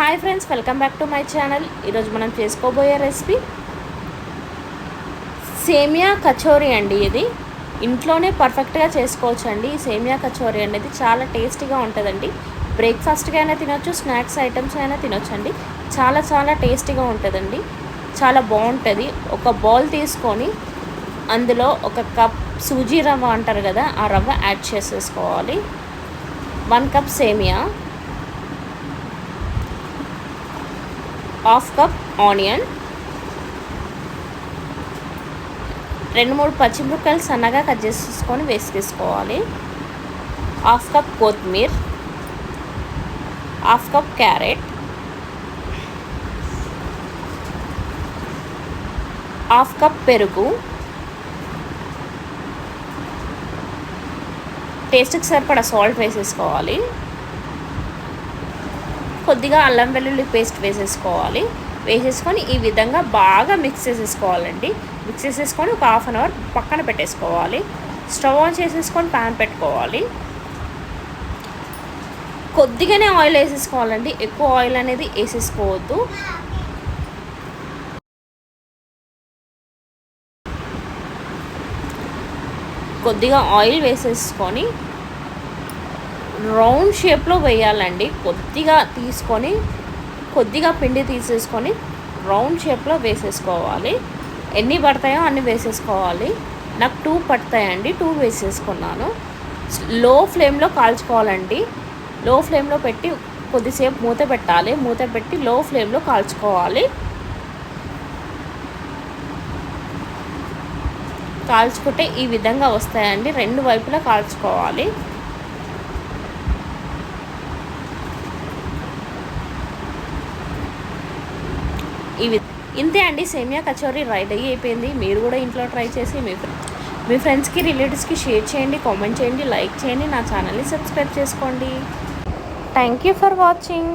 Hi friends welcome back to my channel. ఈరోజు మనం చేసుకోబోయే రెసిపీ సేమియా కచోరీ అండి ఇది. ఇంట్లోనే పర్ఫెక్ట్గా చేసుకోవచ్చు అండి ఈ సేమియా కచోరీ అనేది చాలా టేస్టీగా ఉంటుందండి. బ్రేక్ఫాస్ట్గా అయినా తినొచ్చు స్నాక్స్ ఐటమ్స్ అయినా తినొచ్చు అండి చాలా చాలా టేస్టీగా ఉంటుందండి. చాలా బాగుంటుంది. ఒక బౌల్ తీసుకొని అందులో ఒక కప్ సూజీ రవ్వ అంటారు కదా ఆ రవ్వ యాడ్ చేసేసుకోవాలి. వన్ కప్ సేమియా. హాఫ్ కప్ ఆనియన్ రెండు మూడు పచ్చిమిరపకాయలు సన్నగా కట్ చేసుకొని వేసి తీసుకోవాలి half cup కొత్తిమీర్. Half cup carrot half cup పెరుగు. టేస్ట్కి సరిపడా సాల్ట్ వేసేసుకోవాలి. కొద్దిగా అల్లం వెల్లుల్లి పేస్ట్ వేసేసుకోవాలి. వేసేసుకొని ఈ విధంగా బాగా మిక్స్ చేసేసుకోవాలండి. మిక్స్ చేసేసుకొని ఒక హాఫ్ అన్ అవర్ పక్కన పెట్టేసుకోవాలి. స్టవ్ ఆన్ చేసేసుకొని ప్యాన్ పెట్టుకోవాలి. కొద్దిగానే ఆయిల్ వేసేసుకోవాలండి. ఎక్కువ ఆయిల్ అనేది వేసేసుకోవద్దు. కొద్దిగా ఆయిల్ వేసేసుకొని రౌండ్ షేప్లో వేయాలండి. కొద్దిగా తీసుకొని కొద్దిగా పిండి తీసేసుకొని రౌండ్ షేప్లో వేసేసుకోవాలి. ఎన్ని పడతాయో అన్ని వేసేసుకోవాలి. నాకు టూ పడతాయండి. టూ వేసేసుకున్నాను. లో ఫ్లేమ్లో కాల్చుకోవాలండి. లో ఫ్లేమ్లో పెట్టి కొద్దిసేపు మూత పెట్టాలి. మూత పెట్టి లో ఫ్లేమ్లో కాల్చుకోవాలి. కాల్చుకుంటే ఈ విధంగా వస్తాయండి. రెండు వైపులా కాల్చుకోవాలి. ఇవి ఇంతే అండి. సేమియా కచోరీ రెడీ అయిపోయింది. మీరు కూడా ఇంట్లో ట్రై చేసి మీ మీ ఫ్రెండ్స్కి రిలేటివ్స్కి షేర్ చేయండి కామెంట్ చేయండి లైక్ చేయండి నా ఛానల్ని సబ్స్క్రైబ్ చేసుకోండి. Thank you for watching.